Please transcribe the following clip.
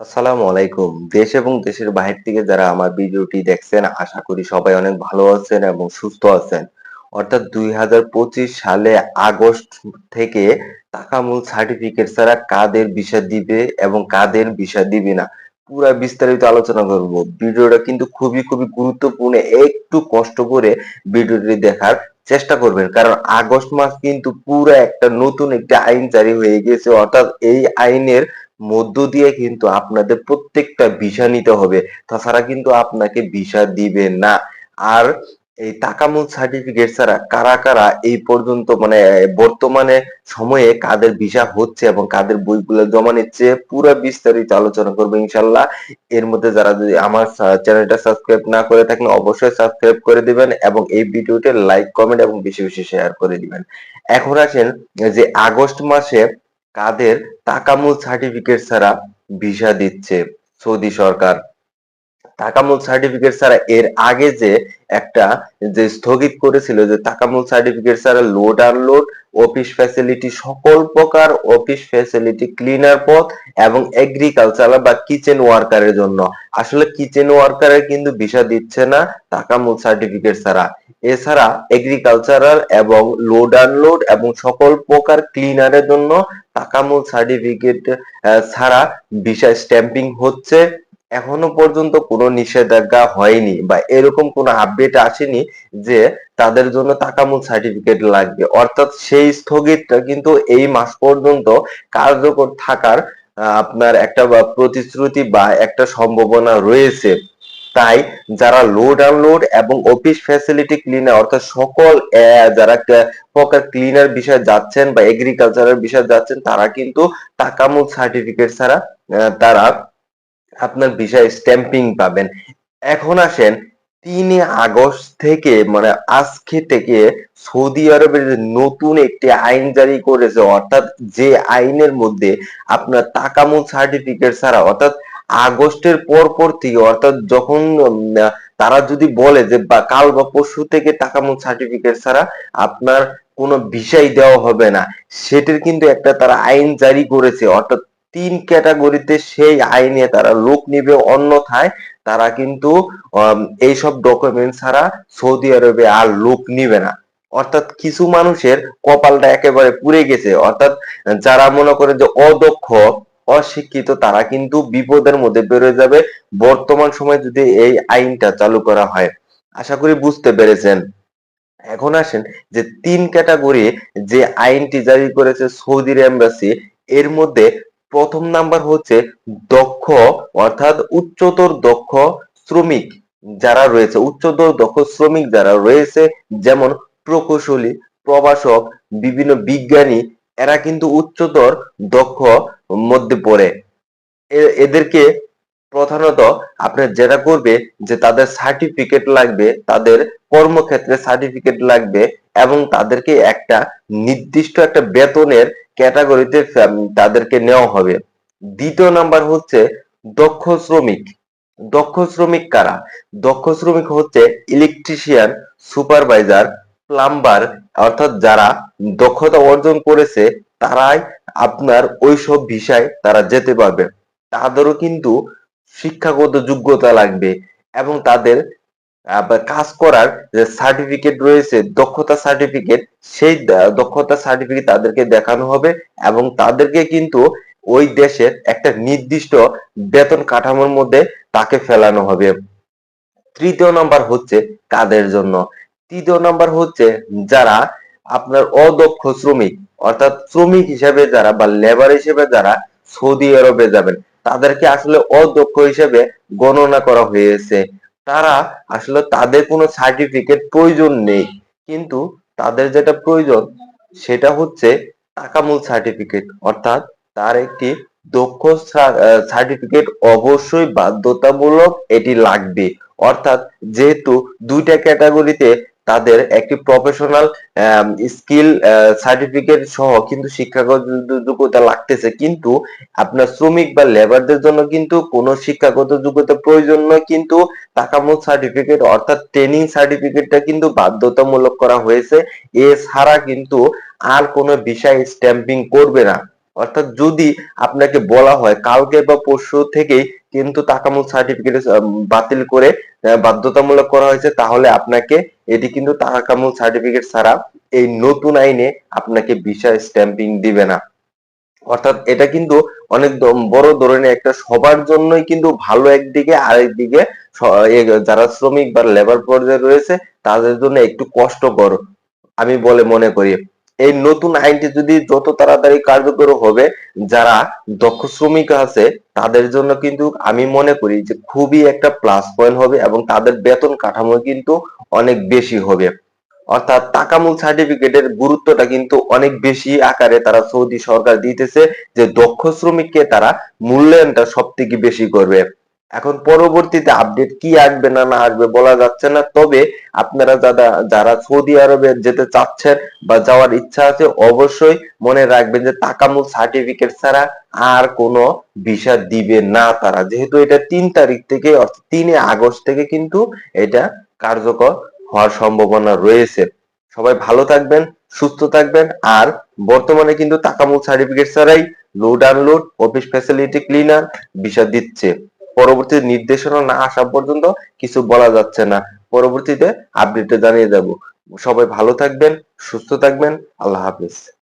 আসসালামু আলাইকুম। দেশ এবং দেশের বাহির থেকে যারা আমার ভিডিওটি দেখছেন, আশা করি সবাই অনেক ভালো আছেন এবং সুস্থ আছেন। অর্থাৎ দুই সালে আগস্ট থেকে টাকামূল সার্টিফিকেট ছাড়া কাদের ভিসা দিবে এবং কাদের ভিসা দিবে না, পুরা বিস্তারিত আলোচনা করব। ভিডিওটা কিন্তু খুবই খুবই গুরুত্বপূর্ণ। একটু কষ্ট করে ভিডিওটি দেখার চেষ্টা করবেন। কারণ আগস্ট মাস কিন্তু পুরো একটা নতুন একটা আইন জারি হয়ে গেছে অর্থাৎ এই আইনের মধ্য দিয়ে কিন্তু আপনাদের প্রত্যেকটা ভিসা নিতে হবে। তাছাড়া কিন্তু আপনাকে ভিসা দিবে না। আর এই তাকামুল সার্টিফিকেট ছাড়া কারা কারা এই পর্যন্ত মানে বর্তমানে সময়ে কাদের ভিসা হচ্ছে এবং কাদের বইগুলো জমা নিচ্ছে, পুরো বিস্তারিত আলোচনা করব ইনশাল্লাহ। এর মধ্যে যারা যদি আমার চ্যানেলটা সাবস্ক্রাইব না করে থাকেন, অবশ্যই সাবস্ক্রাইব করে দিবেন এবং এই ভিডিওতে লাইক কমেন্ট এবং বেশি বেশি শেয়ার করে দিবেন। এখন আসেন যে আগস্ট মাসে কাদের তাকামুল সার্টিফিকেট ছাড়া ভিসা দিচ্ছে সৌদি সরকার। তাকামুল সার্টিফিকেট ছাড়া এর আগে যে একটা যে স্থগিত করেছিল যে তাকামুল সার্টিফিকেট ছাড়া লোড আনলোড অফিস ফ্যাসিলিটি সকল প্রকার অফিস ফ্যাসিলিটি ক্লিনার পথ এবং এগ্রিকালচার বা কিচেন ওয়ার্কারের জন্য। আসলে কিচেন ওয়ার্কারের কিন্তু ভিসা দিচ্ছে না তাকামুল সার্টিফিকেট ছাড়া। এছাড়া এগ্রিকালচারাল এবং লোড আনলোড এবং সকল প্রকার ক্লিনারের জন্য তাকামুল সার্টিফিকেট ছাড়া ভিসা স্ট্যাম্পিং হচ্ছে। এখনও পর্যন্ত কোনো নিষেধাজ্ঞা হয়নি বা এরকম কোনো আপডেট আসেনি যে তাদের জন্য তাকামুল সার্টিফিকেট লাগবে। অর্থাৎ সেই স্থগিতটা কিন্তু এই মাস পর্যন্ত কার্যকর থাকার আপনার একটা প্রতিশ্রুতি বা একটা সম্ভাবনা রয়েছে। তাই যারা লোড আনলোড এবং অফিস ফ্যাসিলিটি ক্লিনার অর্থাৎ সকল যারা প্রকার ক্লিনার বিষয়ে যাচ্ছেন বা এগ্রিকালচারের বিষয়ে যাচ্ছেন, তারা কিন্তু তাকামুল সার্টিফিকেট ছাড়া তারা আপনার ভিসায় স্ট্যাম্পিং পাবেন। এখন আসেন, তিন আগস্ট থেকে মানে আজকে থেকে সৌদি আরবের নতুন একটি আইন জারি করেছে, অর্থাৎ যে আইনের মধ্যে আপনার তাকামুল সার্টিফিকেট ছাড়া, অর্থাৎ আগস্টের পর পর থেকে, অর্থাৎ যখন তারা যদি বলে যে, বা কাল বা পরশু থেকে টাকামুল সার্টিফিকেট ছাড়া আপনার কোনো বিষয় দেওয়া হবে না, সেটির কিন্তু একটা তারা আইন জারি করেছে, অর্থাৎ তিন ক্যাটাগরিতে সেই আইনে তারা লোক নিবে, অন্যথায় তারা কিন্তু এইসব ডকুমেন্ট ছাড়া সৌদি আরবে আর লোক নিবে না। অর্থাৎ কিছু মানুষের কপালটা একেবারে পুড়ে গেছে। অর্থাৎ যারা মনে করে যে অদক্ষ, অশিক্ষিত, তারা কিন্তু বিপদের মধ্যে বেরোয় যাবে। বর্তমান সময় যদি এই আইনটা চালু করা হয়, আশা করি বুঝতে পেরেছেন। এখন আসেন যে তিন ক্যাটাগরি যে আইনটি জারি করেছে সৌদির এম্বাসি, এর মধ্যে প্রথম নাম্বার হচ্ছে দক্ষ, অর্থাৎ উচ্চতর দক্ষ শ্রমিক যারা রয়েছে। উচ্চতর দক্ষ শ্রমিক যারা রয়েছে, যেমন প্রকৌশলী, প্রভাষক, বিভিন্ন বিজ্ঞানী, এরা কিন্তু উচ্চতর দক্ষ মধ্যে পড়ে। এদেরকে প্রধানত আপনার যেটা করবে যে তাদের সার্টিফিকেট লাগবে, তাদের কর্মক্ষেত্রে সার্টিফিকেট লাগবে এবং তাদেরকে একটা নির্দিষ্ট একটা বেতনের ক্যাটাগরিতে তাদেরকে নেওয়া হবে। দ্বিতীয় নাম্বার হচ্ছে দক্ষ শ্রমিক। দক্ষ শ্রমিক কারা? দক্ষ শ্রমিক হচ্ছে ইলেকট্রিশিয়ান সুপারভাইজার প্লাম্বার অর্থাৎ যারা দক্ষতা অর্জন করেছে, তারাই আপনার ওইসব ভিসায় তারা যেতে পারবে। তাদেরও কিন্তু শিক্ষাগত যোগ্যতা লাগবে এবং তাদের কাজ করার যে সার্টিফিকেট রয়েছে, দক্ষতা সার্টিফিকেট সেই দক্ষতা সার্টিফিকেট তাদেরকে দেখানো হবে এবং তাদেরকে কিন্তু ওই দেশের একটা নির্দিষ্ট বেতন কাঠামোর মধ্যে তাকে ফেলানো হবে। তৃতীয় নাম্বার হচ্ছে কাদের জন্য? তৃতীয় নাম্বার হচ্ছে যারা আপনার অদক্ষ শ্রমিক, অর্থাৎ শ্রমিক হিসেবে যারা বা লেবার হিসেবে যারা সৌদি আরবে যাবেন, তাদেরকে আসলে অদক্ষ হিসেবে গণনা করা হয়েছে। তারা আসলে তাদের কোনো সার্টিফিকেট প্রয়োজন নেই। কিন্তু তাদের যেটা প্রয়োজন, সেটা হচ্ছে তাকামূল সার্টিফিকেট অর্থাৎ তার একটি দক্ষ সার্টিফিকেট অবশ্যই বাধ্যতামূলক এটি লাগবে। অর্থাৎ যেহেতু দুইটা ক্যাটাগরিতে তাদের একটি প্রফেশনাল স্কিল সার্টিফিকেট সহ কিন্তু শিক্ষাগত যোগ্যতা লাগতেছে। কিন্তু আপনার শ্রমিক বা লেবারদের জন্য কিন্তু কোনো শিক্ষাগত যোগ্যতা প্রয়োজন নয়। কিন্তু তাকামুল সার্টিফিকেট অর্থাৎ ট্রেনিং সার্টিফিকেটটা কিন্তু বাধ্যতামূলক করা হয়েছে। এছাড়া কিন্তু আর কোনো বিষয় স্ট্যাম্পিং করবে না। অর্থাৎ যদি আপনাকে বলা হয় কালকে বা পরশু থেকেই কিন্তু তাকামুল সার্টিফিকেট বাতিল করে বাধ্যতামূলক করা হয়েছে, তাহলে আপনাকে এটি কিন্তু তাকামুল সার্টিফিকেট ছাড়া এই নতুন আইনে আপনাকে ভিসা স্ট্যাম্পিং দিবে না। অর্থাৎ এটা কিন্তু অনেক বড় ধরনের একটা সবার জন্যই কিন্তু ভালো একদিকে আর একদিকে যারা শ্রমিক বা লেবার পর্যায়ে রয়েছে, তাদের জন্য একটু কষ্টকর, আমি বলে মনে করি। এই নতুন আইনটি যদি যত তাড়াতাড়ি কার্যকর হবে, যারা দক্ষ শ্রমিক আছে, তাদের জন্য কিন্তু আমি মনে করি যে খুবই একটা প্লাস পয়েন্ট হবে এবং তাদের বেতন কাঠামো কিন্তু অনেক বেশি হবে। অর্থাৎ তাকামুল সার্টিফিকেটের গুরুত্বটা কিন্তু অনেক বেশি আকারে তারা সৌদি সরকার দিতেছে যে দক্ষ শ্রমিককে তারা মূল্যায়নটা সব থেকে বেশি করবে। এখন পরবর্তীতে আপডেট কি আসবে না না আসবে বলা যাচ্ছে না। তবে আপনারা যারা যারা সৌদি আরবে যেতে চাচ্ছেন বা যাওয়ার ইচ্ছা আছে, অবশ্যই মনে রাখবেন যে তাকামুল সার্টিফিকেট ছাড়া আর কোনো ভিসা দিবে না তারা। যেহেতু এটা তিন তারিখ থেকে, অর্থাৎ তিনে আগস্ট থেকে কিন্তু এটা কার্যকর হওয়ার সম্ভাবনা রয়েছে। সবাই ভালো থাকবেন, সুস্থ থাকবেন, আর বর্তমানে কিন্তু তাকামুল সার্টিফিকেট ছাড়াই load unload office facility cleaner visa দিচ্ছে। পরবর্তী নির্দেশনা না আসা পর্যন্ত কিছু বলা যাচ্ছে না। পরবর্তীতে আপডেটে জানিয়ে দেব। সবাই ভালো থাকবেন, সুস্থ থাকবেন। আল্লাহ হাফিজ।